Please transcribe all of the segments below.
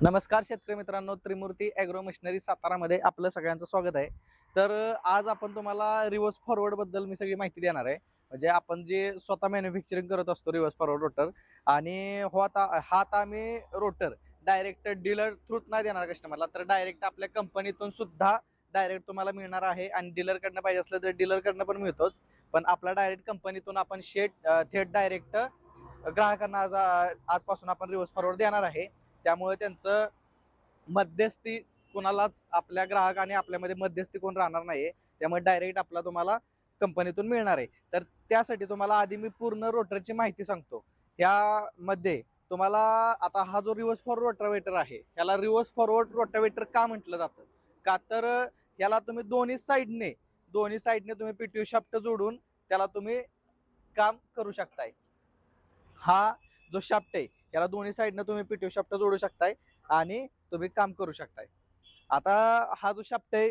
नमस्कार शेतकरी मित्रांनो त्रिमूर्ती ॲग्रो मशिनरी सातारामध्ये आपलं सगळ्यांचं स्वागत आहे. तर आज आपण तुम्हाला रिव्हर्स फॉरवर्डबद्दल मी सगळी माहिती देणार आहे. म्हणजे आपण जे स्वतः मॅन्युफॅक्चरिंग करत असतो रिव्हर्स फॉरवर्ड रोटर आणि हो आता हा आता आम्ही रोटर डायरेक्ट डीलर थ्रूत नाही देणार कस्टमरला तर डायरेक्ट आपल्या कंपनीतून सुद्धा डायरेक्ट तुम्हाला मिळणार आहे आणि डीलरकडनं पाहिजे असलं तर डीलरकडनं पण मिळतोच. पण आपला डायरेक्ट कंपनीतून आपण शेट थेट डायरेक्ट ग्राहकांना आज आजपासून आपण रिव्हर्स फॉरवर्ड देणार आहे. त्यामुळे त्यांचं मध्यस्थी कोणालाच आपल्या ग्राहक आणि आपल्यामध्ये मध्यस्थी कोण राहणार नाहीये. त्यामुळे डायरेक्ट आपला तुम्हाला कंपनीतून मिळणार आहे. तर त्यासाठी तुम्हाला आधी मी पूर्ण रोटरची माहिती सांगतो. ह्यामध्ये तुम्हाला आता हा जो रिव्हर्स फॉर रोटावेटर आहे ह्याला रिव्हर्स फॉरवर्ड रोटावेटर का म्हटलं जातं? का तर ह्याला तुम्ही दोन्ही साईडने दोन्ही साईडने तुम्ही पीटीओ शाफ्ट जोडून त्याला तुम्ही काम करू शकताय. हा जो शाफ्ट आहे याला दोन्ही साईडनं तुम्ही पीटीओ शाफ्ट जोडू शकताय आणि तुम्ही काम करू शकताय. आता हा जो शाफ्ट आहे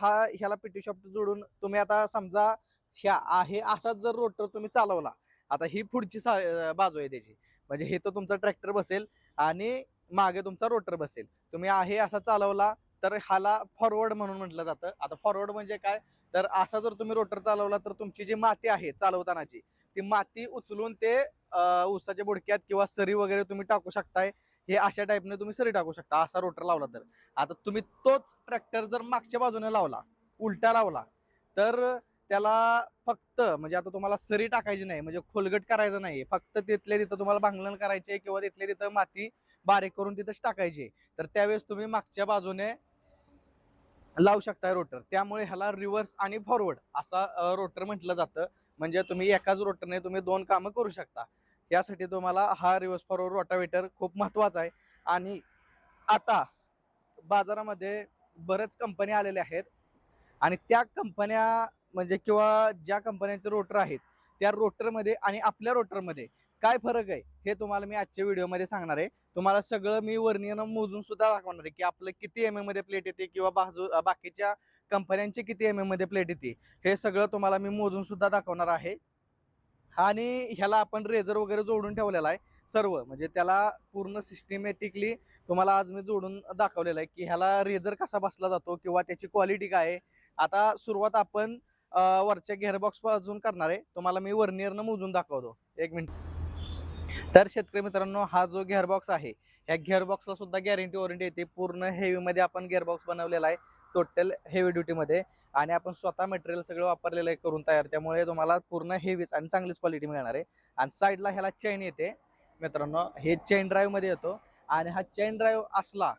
हा ह्याला पीटीओ शाफ्ट जोडून तुम्ही आता समजा ह्या आहे असाच जर रोटर तुम्ही चालवला आता ही पुढची सा- बाजू आहे त्याची. म्हणजे हे तर तुमचा ट्रॅक्टर बसेल आणि मागे तुमचा रोटर बसेल. तुम्ही आहे असा चालवला तर ह्याला फॉरवर्ड म्हणून म्हटलं जातं. आता फॉरवर्ड म्हणजे काय? तर असा जर तुम्ही रोटर चालवला तर तुमची जी माती आहे चालवतानाची ती माती उचलून ते उसाच्या ऊसाच्या बुडक्यात किंवा सरी वगैरे तुम्ही टाकू शकताय. हे अशा टाईपने तुम्ही सरी टाकू शकता असा रोटर लावला तर. आता तुम्ही तोच ट्रॅक्टर जर मागच्या बाजूने लावला उलटा लावला तर त्याला फक्त म्हणजे आता तुम्हाला सरी टाकायची नाही म्हणजे खोलगट करायचं नाही फक्त तिथल्या तिथं तुम्हाला भांगलन करायचे किंवा तिथल्या तिथं माती बारीक करून तिथंच टाकायची तर त्यावेळेस तुम्ही मागच्या बाजूने लावू शकताय रोटर त्यामुळे ह्याला रिव्हर्स आणि फॉरवर्ड असा रोटर म्हटलं जातं. म्हणजे तुम्ही एकाच रोटरने तुम्ही दोन कामं करू शकता. यासाठी तुम्हाला हा रिव्हर्स फॉरवर्ड रोटावेटर खूप महत्त्वाचा आहे. आणि आता बाजारामध्ये बरंच कंपन्या आलेल्या आहेत. आणि त्या कंपन्या म्हणजे किंवा ज्या कंपन्यांचे रोटर आहेत त्या रोटरमध्ये आणि आपल्या रोटरमध्ये काय फरक आहे हे तुम्हाला मी आजच्या व्हिडिओमध्ये सांगणार आहे. तुम्हाला सगळं मी वर्णीनं मोजून सुद्धा दाखवणार आहे की आपलं किती एम एममध्ये प्लेट येते किंवा बाजू बाकीच्या कंपन्यांची किती एम एममध्ये प्लेट येते हे सगळं तुम्हाला मी मोजून सुद्धा दाखवणार आहे. आणि ह्याला आपण रेझर वगैरे जोडून ठेवलेला आहे सर्व. म्हणजे त्याला पूर्ण सिस्टमॅटिकली तुम्हाला आज मी जोडून दाखवलेलं आहे की ह्याला रेझर कसा बसला जातो किंवा त्याची क्वालिटी काय आहे. आता सुरुवात आपण वरच्या गेअरबॉक्सपासून करणार आहे. तुम्हाला मी वर्नियरनं मोजून दाखवतो. एक मिनिट. तर शेतकरी मित्रांनो हा जो गेअरबॉक्स आहे ह्या गेअरबॉक्सला सुद्धा गॅरंटी वॉरंटी येते. पूर्ण हेवीमध्ये आपण गेअरबॉक्स बनवलेला आहे टोटल हेवी ड्युटीमध्ये आणि आपण स्वतः मटेरियल सगळं वापरलेलं आहे करून तयार. त्यामुळे तुम्हाला पूर्ण हेवीच आणि चांगलीच क्वालिटी मिळणार आहे. आणि साईडला ह्याला चेन येते. मित्रांनो हे चेन ड्राईव्हमध्ये येतो. आणि हा चेन ड्राईव्ह असला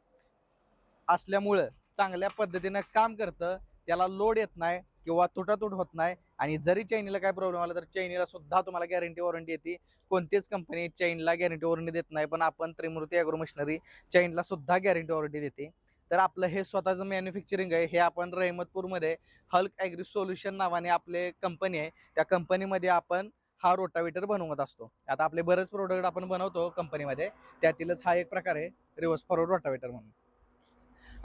असल्यामुळं चांगल्या पद्धतीनं काम करतं. त्याला लोड येत नाही. किंवा तुटातूट होत नाही. आणि जरी चैनीला काय प्रॉब्लेम आला तर चैनीला सुद्धा तुम्हाला गॅरंटी वॉरंटी येते. कोणतीच कंपनी चैनला गॅरंटी वॉरंटी देत नाही पण आपण त्रिमूर्ती ॲग्रो मशिनरी चैनला सुद्धा गॅरंटी वॉरंटी देते. तर आपलं हे स्वतःचं मॅन्युफॅक्चरिंग आहे. हे आपण रहमतपूरमध्ये हल्क ॲग्री सोल्युशन नावाने आपले कंपनी आहे. त्या कंपनीमध्ये आपण हा रोटावेटर बनवत असतो. आता आपले बरेच प्रोडक्ट आपण बनवतो कंपनीमध्ये त्यातीलच हा एक प्रकार आहे रिव्हर्स फॉरवर्ड रोटावेटर म्हणून.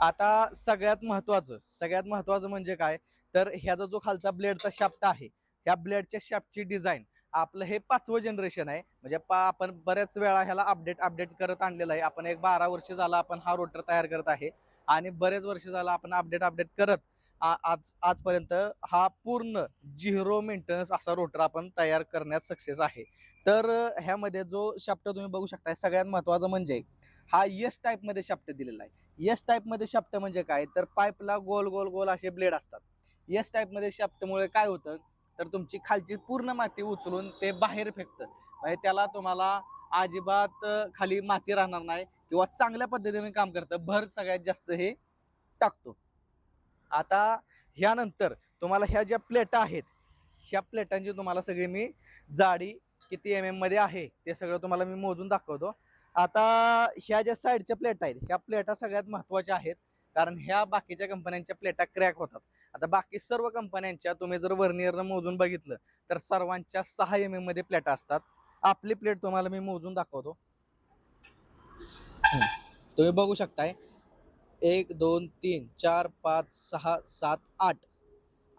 आता सगळ्यात महत्त्वाचं सगळ्यात महत्वाचं म्हणजे काय? तर ह्याचा जो खालचा ब्लेडचा शाफ्ट आहे ह्या ब्लेडच्या शाफ्टची डिझाईन आपलं हे पाचवं जनरेशन आहे. म्हणजे पा आपण बऱ्याच वेळा ह्याला अपडेट अपडेट करत आणलेलं आहे. आपण एक बारा वर्ष झाला आपण हा रोटर तयार करत आहे आणि बरेच वर्ष झाला आपण अपडेट अपडेट करत आज आजपर्यंत हा पूर्ण झिरो मेंटेनन्स असा रोटर आपण तयार करण्यात सक्सेस आहे. तर ह्यामध्ये जो शाप्ट तुम्ही बघू शकता सगळ्यात महत्वाचं म्हणजे हा यस टाईपमध्ये शाप्ट दिलेला आहे. यस टाईपमध्ये शाप्ट म्हणजे काय? तर पाईपला गोल गोल गोल असे ब्लेड असतात. यस टाईपमध्ये शाफ्टमुळे काय होतं तर तुमची खालची पूर्ण माती उचलून ते बाहेर फेकतं. म्हणजे त्याला तुम्हाला अजिबात खाली माती राहणार नाही किंवा चांगल्या पद्धतीने काम करतं. भर सगळ्यात जास्त हे टाकतो. आता ह्यानंतर तुम्हाला ह्या ज्या प्लेटा आहेत ह्या प्लेटांची तुम्हाला सगळी मी जाडी किती एम एममध्ये आहे ते सगळं तुम्हाला मी मोजून दाखवतो. आता ह्या ज्या साईडच्या प्लेट आहेत ह्या प्लेटा सगळ्यात महत्त्वाच्या आहेत. कारण ह्या बाकीच्या कंपन्यांच्या प्लेटा क्रॅक होतात. आता बाकी सर्व कंपन्यांच्या तुम्ही जर वर्नियरनं मोजून बघितलं तर सर्वांच्या सहा एम एममध्ये प्लेटा असतात. आपली प्लेट तुम्हाला मी मोजून दाखवतो. तुम्ही बघू शकताय. एक दोन तीन चार पाच सहा सात आठ.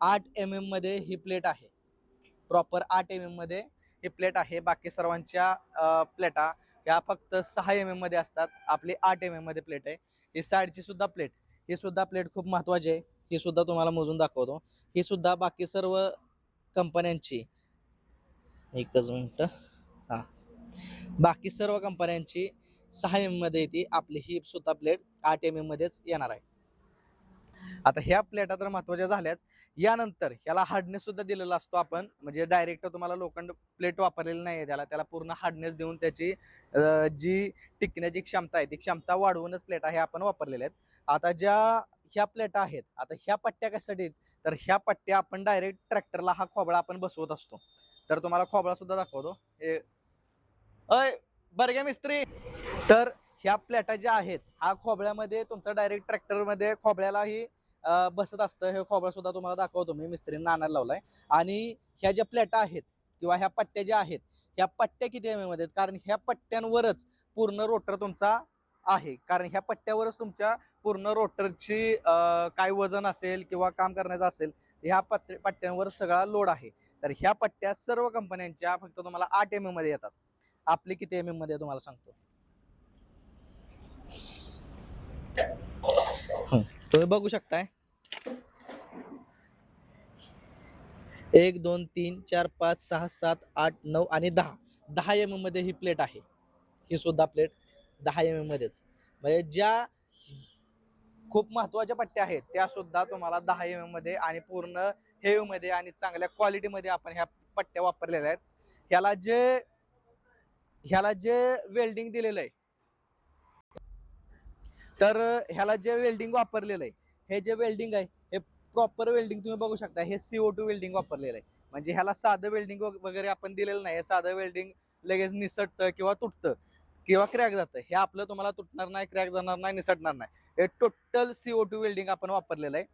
आठ एम एममध्ये ही प्लेट आहे. प्रॉपर आठ एम एममध्ये ही प्लेट आहे. बाकी सर्वांच्या प्लेटा ह्या फक्त सहा एम एममध्ये असतात. आपली आठ एम एममध्ये प्लेट आहे. ही साईडची सुद्धा प्लेट. हे सुद्धा प्लेट खूप महत्त्वाची आहे. ही सुद्धा तुम्हाला मोजून दाखवतो. ही सुद्धा बाकी सर्व कंपन्यांची. एकच मिनिट. हा. बाकी सर्व कंपन्यांची सहा एममध्ये येते आपली ही सुद्धा प्लेट आठ एम एम मध्येच येणार आहे. आता ह्या प्लेटा तर महत्त्वाच्या झाल्याच. यानंतर ह्याला हार्डनेस सुद्धा दिलेला असतो आपण. म्हणजे डायरेक्ट तुम्हाला लोखंड प्लेट वापरलेली नाही आहे त्याला. त्याला पूर्ण हार्डनेस देऊन त्याची जी टिकण्याची क्षमता आहे ती क्षमता वाढवूनच प्लेटा हे आपण वापरलेल्या आहेत. आता ज्या ह्या प्लेटा आहेत आता ह्या पट्ट्या कशासाठी आहेत? तर ह्या पट्ट्या आपण डायरेक्ट ट्रॅक्टरला हा खोबळा आपण बसवत असतो. तर तुम्हाला खोबळा सुद्धा दाखवतो. हे. अय बरं घ्या मिस्त्री. तर ह्या प्लेटा ज्या आहेत हा खोबळ्यामध्ये तुमचा डायरेक्ट ट्रॅक्टरमध्ये खोबळ्यालाही बसत असतं. हे खोबरं सुद्धा तुम्हाला दाखवतो मी. मिस्त्रीने आणायला लावलाय. आणि ह्या ज्या प्लेटा आहेत किंवा ह्या पट्ट्या ज्या आहेत ह्या पट्ट्या किती एममध्ये आहेत? कारण ह्या पट्ट्यांवरच पूर्ण रोटर तुमचा आहे. कारण ह्या पट्ट्यावरच तुमच्या पूर्ण रोटरची काय वजन असेल किंवा काम करण्याचं असेल ह्या पत्ते पट्ट्यांवर सगळा लोड आहे. तर ह्या पट्ट्या सर्व कंपन्यांच्या फक्त तुम्हाला आठ एम एममध्ये येतात. आपली किती एम एममध्ये तुम्हाला सांगतो. तुम्ही बघू शकताय. एक दोन तीन चार पाच सहा सात आठ नऊ आणि दहा. दहा एममध्ये ही प्लेट आहे. ही सुद्धा प्लेट दहा एम मध्येच. म्हणजे ज्या खूप महत्त्वाच्या पट्ट्या आहेत त्या सुद्धा तुम्हाला दहा एममध्ये आणि पूर्ण हेवी मध्ये आणि चांगल्या क्वालिटीमध्ये आपण ह्या पट्ट्या वापरलेल्या आहेत. ह्याला जे ह्याला जे वेल्डिंग दिलेलं आहे तर ह्याला जे वेल्डिंग वापरलेलं आहे हे जे वेल्डिंग आहे हे प्रॉपर वेल्डिंग तुम्ही बघू शकता हे सीओ टू वेल्डिंग वापरलेलं आहे. म्हणजे ह्याला साधं वेल्डिंग वगैरे आपण दिलेलं नाही हे साधं वेल्डिंग लगेच निसटतं किंवा तुटतं किंवा क्रॅक जातं. हे आपलं तुम्हाला तुटणार नाही क्रॅक जाणार नाही निसटणार नाही. हे टोटल सीओ टू वेल्डिंग आपण वापरलेलं आहे.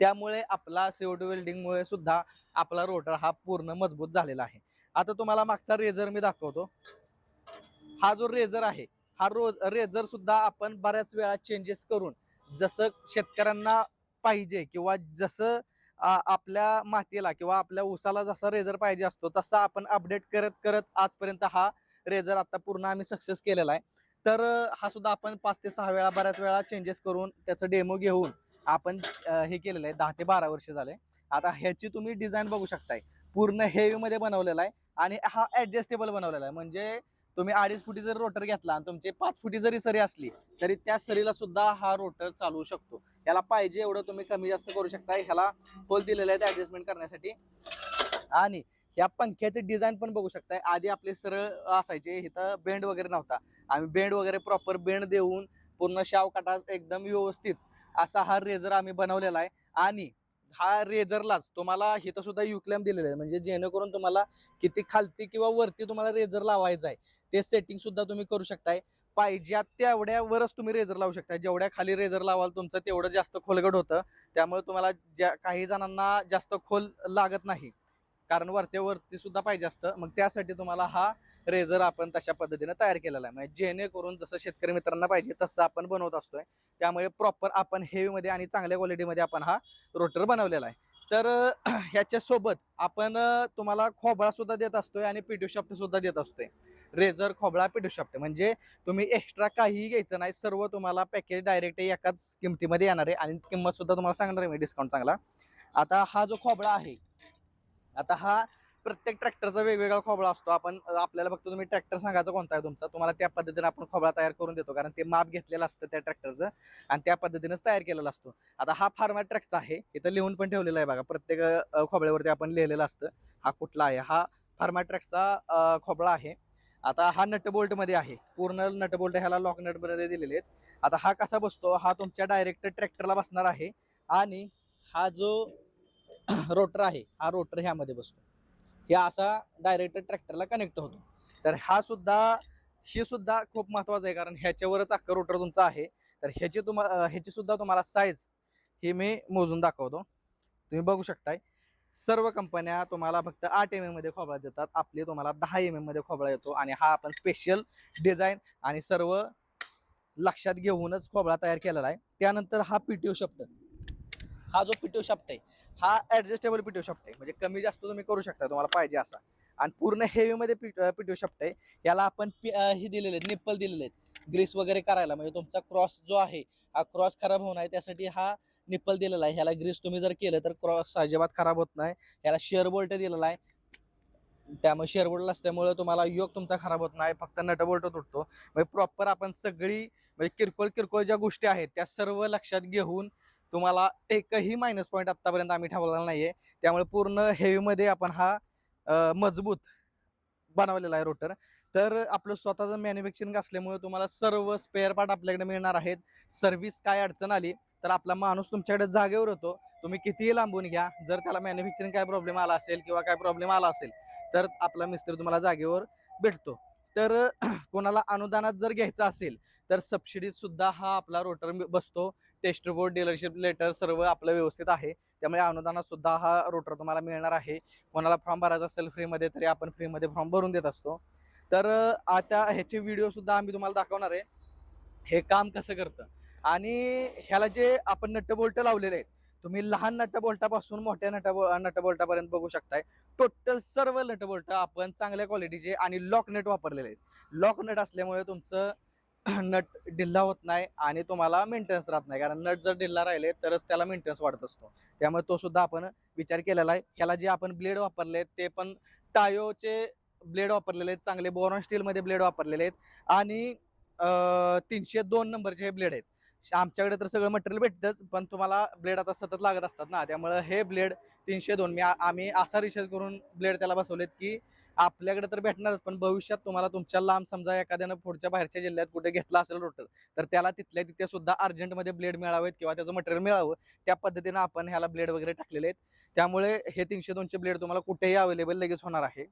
त्यामुळे आपला सीओ टू वेल्डिंगमुळे सुद्धा आपला रोटर हा पूर्ण मजबूत झालेला आहे. आता तुम्हाला मागचा रेझर मी दाखवतो. हा जो रेझर आहे हा रोज रेझर सुद्धा आपण बऱ्याच वेळा चेंजेस करून जसं शेतकऱ्यांना पाहिजे किंवा जसं आपल्या मातीला किंवा आपल्या ऊसाला जसा रेझर पाहिजे असतो तसा आपण अपडेट करत करत आजपर्यंत हा रेझर आता पूर्ण आम्ही सक्सेस केलेला आहे. तर हा सुद्धा आपण पाच ते सहा वेळा बऱ्याच वेळा चेंजेस करून त्याचं डेमो घेऊन आपण हे केलेलं आहे. दहा ते बारा वर्ष झाले. आता ह्याची तुम्ही डिझाईन बघू शकताय. पूर्ण हेवीमध्ये बनवलेला आहे आणि हा ॲडजस्टेबल बनवलेला आहे. म्हणजे तुम्ही अडीच फुटी जरी रोटर घेतला आणि तुमची पाच फुटी जरी सरी असली तरी त्या सरीला सुद्धा हा रोटर चालवू शकतो. याला पाहिजे एवढं तुम्ही कमी जास्त करू शकता. ह्याला होल दिलेला आहेत ऍडजस्टमेंट करण्यासाठी. आणि ह्या पंख्याचे डिझाईन पण बघू शकताय. आधी आपले सरळ असायचे इथं बेंड वगैरे नव्हता. आम्ही बेंड वगैरे प्रॉपर बेंड देऊन पूर्ण शावकाटा एकदम व्यवस्थित असा हा रेझर आम्ही बनवलेला आहे. आणि हा रेझरलाच. तुम्हाला इथं सुद्धा युक्लॅम दिलेलं आहे. म्हणजे जेणेकरून तुम्हाला किती खालती किंवा वरती तुम्हाला रेझर लावायचं आहे ते सेटिंग सुद्धा तुम्ही करू शकताय. पाहिजे तेवढ्यावरच तुम्ही रेझर लावू शकता जेवढ्या खाली रेझर लावाल तुमचं तेवढं जास्त खोलगट होतं. त्यामुळे तुम्हाला ज्या काही जणांना जास्त खोल लागत नाही. कारण वरत्या वरती सुद्धा पाहिजे असतं. मग त्यासाठी तुम्हाला हा रेझर आपण तशा पद्धतीनं तयार केलेला आहे. म्हणजे जेणेकरून जसं शेतकरी मित्रांना पाहिजे तसं आपण बनवत असतोय. त्यामुळे प्रॉपर आपण हेवीमध्ये आणि चांगल्या क्वालिटीमध्ये आपण हा रोटर बनवलेला आहे. तर ह्याच्यासोबत आपण तुम्हाला खोबळा सुद्धा देत असतोय आणि पिटू शाफ्ट सुद्धा देत असतोय. रेझर खोबळा पिटू शाफ्ट म्हणजे तुम्ही एक्स्ट्रा काहीही घ्यायचं नाही. सर्व तुम्हाला पॅकेज डायरेक्ट एकाच किमतीमध्ये येणार आहे आणि किंमत सुद्धा तुम्हाला सांगणार आहे मी डिस्काउंट चांगला. आता हा जो खोबळा आहे आता हा प्रत्येक ट्रॅक्टरचा वेगवेगळा खोबळा असतो. आपण आपल्याला फक्त तुम्ही ट्रॅक्टर सांगायचा कोणता आहे तुमचा तुम्हाला त्या पद्धतीने आपण खोबळा तयार करून देतो. कारण ते माप घेतलेलं असतं त्या ट्रॅक्टरचं आणि त्या पद्धतीनेच तयार केलेला असतो. आता हा फार्मा ट्रॅकचा आहे. इथं लिहून पण ठेवलेला आहे बघा. प्रत्येक खोबळ्यावरती आपण लिहिलेलं असतं. हा कुठला आहे? हा फार्मा ट्रॅकचा खोबळा आहे. आता हा नटबोल्टमध्ये आहे. पूर्ण नटबोल्ट ह्याला लॉक नटमध्ये दिलेले आहेत. आता हा कसा बसतो? हा तुमच्या डायरेक्ट ट्रॅक्टरला बसणार आहे. आणि हा जो रोटर आहे हा रोटर ह्यामध्ये बसतो. हे असा डायरेक्ट ट्रॅक्टरला कनेक्ट होतो. तर हा सुद्धा हे सुद्धा खूप महत्वाचं आहे कारण ह्याच्यावरच अख्खा रोटर तुमचा आहे. तर ह्याची तुम्हाला ह्याची सुद्धा तुम्हाला साईज ही मी मोजून दाखवतो. तुम्ही बघू शकताय. सर्व कंपन्या तुम्हाला फक्त आठ एम एमध्ये खोबळा देतात. आपली तुम्हाला दहा एम एमध्ये खोबळा येतो. आणि हा आपण स्पेशल डिझाईन आणि सर्व लक्षात घेऊनच खोबळा तयार केलेला आहे. त्यानंतर हा पीटीओ शब्द. हा जो पीटीओ शफ्ट आहे हा ॲडजस्टेबल पीटीओ शफ्ट आहे. म्हणजे कमी जास्त तुम्ही करू शकता तुम्हाला पाहिजे असा. आणि पूर्ण हेवीमध्ये पिट पिटू आहे याला आपण पि- हे दिलेले आहेत निप्पल दिलेले आहेत. ग्रीस वगैरे करायला म्हणजे तुमचा क्रॉस जो आहे हा क्रॉस खराब होऊ नये त्यासाठी हा निप्पल दिलेला आहे. ह्याला ग्रीस तुम्ही जर केलं तर क्रॉस अजिबात खराब होत नाही. ह्याला शेअर बोल्ट दिलेला आहे. त्यामुळे शेअर असल्यामुळे तुम्हाला योग तुमचा खराब होत नाही फक्त नटबोल्ट तुटतो. म्हणजे प्रॉपर आपण सगळी म्हणजे किरकोळ किरकोळ ज्या गोष्टी आहेत त्या सर्व लक्षात घेऊन तुम्हाला एकही मायनस पॉईंट आत्तापर्यंत आम्ही ठेवलेला नाही आहे त्यामुळे पूर्ण हेवीमध्ये आपण हा मजबूत बनवलेला आहे रोटर तर आपलं स्वतःचं मॅन्युफॅक्चरिंग असल्यामुळे तुम्हाला सर्व स्पेअर पार्ट आपल्याकडे मिळणार आहेत. सर्व्हिस काय अडचण आली तर आपला माणूस तुमच्याकडे जागेवर होतो. तुम्ही कितीही लांबून घ्या जर त्याला मॅन्युफॅक्चरिंग काय प्रॉब्लेम आला असेल किंवा काय प्रॉब्लेम आला असेल तर आपला मिस्त्री तुम्हाला जागेवर भेटतो. तर कोणाला अनुदानात जर घ्यायचं असेल तर सबसिडीत सुद्धा हा आपला रोटर बसतो. टेस्ट रिपोर्ट डीलरशिप लेटर सर्व आपलं व्यवस्थित आहे. त्यामुळे अनुदानात सुद्धा हा रोटर तुम्हाला मिळणार आहे. कोणाला फॉर्म भरायचा असेल फ्रीमध्ये तरी आपण फ्रीमध्ये फॉर्म भरून देत असतो. तर आता ह्याचे व्हिडिओसुद्धा आम्ही तुम्हाला दाखवणार आहे. हे काम कसं करतं? आणि ह्याला जे आपण नट बोल्ट लावलेले आहेत तुम्ही लहान नटबोल्टापासून मोठ्या नट नटबोल्टापर्यंत बघू शकताय. टोटल सर्व नटबोल्ट आपण चांगल्या क्वालिटीचे आणि लॉक नट वापरलेले आहेत. लॉक नट असल्यामुळे तुमचं नट ढिल्ला होत नाही आणि तुम्हाला मेंटेनन्स राहत नाही. कारण नट जर ढिल्ला राहिले तरच त्याला मेंटेनन्स वाढत असतो. त्यामुळे तो सुद्धा आपण विचार केलेला आहे. ह्याला जे आपण ब्लेड वापरले ते पण टायोचे ब्लेड वापरलेले आहेत. चांगले बोरॉन स्टीलमध्ये ब्लेड वापरलेले आहेत. आणि तीनशे दोन नंबरचे हे ब्लेड आहेत. श- आमच्याकडे तर सगळं मटेरियल भेटतंच पण तुम्हाला ब्लेड आता सतत लागत असतात ना. त्यामुळे हे ब्लेड तीनशे दोन. मी आम्ही असा रिसर्च करून ब्लेड त्याला बसवलेत की आपल्याकडे तर भेटणारच पण भविष्यात तुम्हाला तुमच्या लांब समजा एखाद्यानं पुढच्या बाहेरच्या जिल्ह्यात कुठे घेतला असेल रोटर तर त्याला तिथल्या तिथे सुद्धा अर्जंटमध्ये ब्लेड मिळावेत किंवा त्याचं मटेरियल मिळावं त्या पद्धतीनं आपण ह्याला ब्लेड वगैरे टाकलेले आहेत. त्यामुळे हे तीनशे दोनशे ब्लेड तुम्हाला कुठेही अवेलेबल लगेच होणार आहे.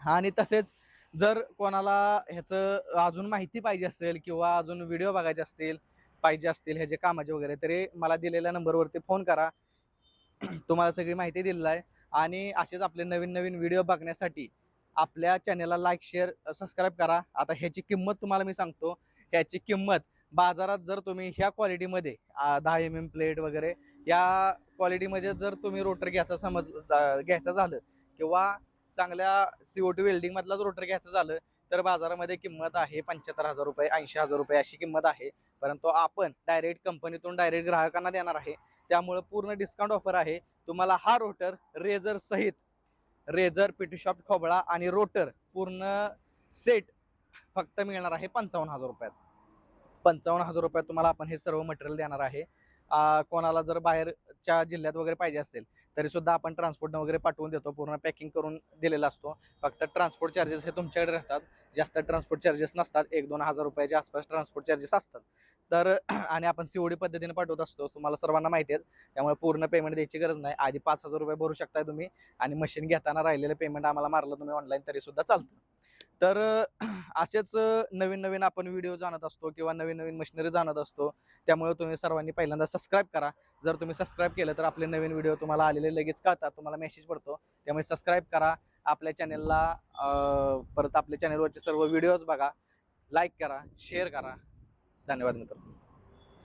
आणि तसेच जर कोणाला ह्याचं अजून माहिती पाहिजे असेल किंवा अजून व्हिडिओ बघायचे असतील पाहिजे असतील ह्याचे कामाचे वगैरे तरी मला दिलेल्या नंबरवरती फोन करा. तुम्हाला सगळी माहिती दिलेला आहे. आणि असेच आपले नवीन नवीन व्हिडिओ बघण्यासाठी आपल्या चॅनलला लाईक शेअर सबस्क्राईब करा. आता ह्याची किंमत तुम्हाला मी सांगतो. ह्याची किंमत बाजारात जर तुम्ही ह्या क्वालिटीमध्ये दहा एम एम प्लेट वगैरे या क्वालिटीमध्ये जर तुम्ही रोटर घ्यायचा समज जा- घ्यायचं झालं किंवा चांगल्या सीओ ओ टू वेल्डिंगमधलाच रोटर घ्यायचं झालं तर बाजारामध्ये किंमत आहे पंच्याहत्तर हजार रुपये ऐंशी हजार रुपये अशी किंमत आहे. परंतु आपण डायरेक्ट कंपनीतून डायरेक्ट ग्राहकांना देणार आहे. त्यामुळं पूर्ण डिस्काउंट ऑफर आहे. तुम्हाला हा रोटर रेझर सहित रेझर पिटूशॉप खोबळा आणि रोटर पूर्ण सेट फक्त मिळणार आहे पंचावन्न हजार रुपयात. पंचावन्न हजार रुपयात तुम्हाला आपण हे सर्व मटेरियल देणार आहे. कोणाला जर बाहेरच्या जिल्ह्यात वगैरे पाहिजे असेल तरी सुद्धा आपण ट्रान्सपोर्टनं वगैरे पाठवून देतो. पूर्ण पॅकिंग करून दिलेला असतो. फक्त ट्रान्सपोर्ट चार्जेस हे तुमच्याकडे राहतात. जास्त ट्रान्सपोर्ट चार्जेस नसतात. एक दोन हजार रुपयाच्या आसपास ट्रान्सपोर्ट चार्जेस असतात. तर आणि आपण सीओडी पद्धतीने पाठवत असतो. तुम्हाला सर्वांना माहिती आहे. त्यामुळे पूर्ण पेमेंट द्यायची गरज नाही. आधी पाच हजार रुपये भरू शकताय तुम्ही. आणि मशीन घेताना राहिलेलं पेमेंट आम्हाला मारलं तुम्ही ऑनलाईन तरी सुद्धा चालतं. तर असेच नवीन नवीन आपण व्हिडिओ जाणत असतो किंवा नवीन नवीन मशिनरी जाणत असतो त्यामुळे तुम्ही सर्वांनी पहिल्यांदा सबस्क्राईब करा. जर तुम्ही सबस्क्राईब केलं तर आपले नवीन व्हिडिओ तुम्हाला आलेले लगेच कळतात तुम्हाला मेसेज पडतो. त्यामुळे सबस्क्राईब करा. आपल्या चॅनलला परत आपल्या चॅनलवरचे सर्व व्हिडिओज बघा. लाईक करा शेअर करा. धन्यवाद मित्र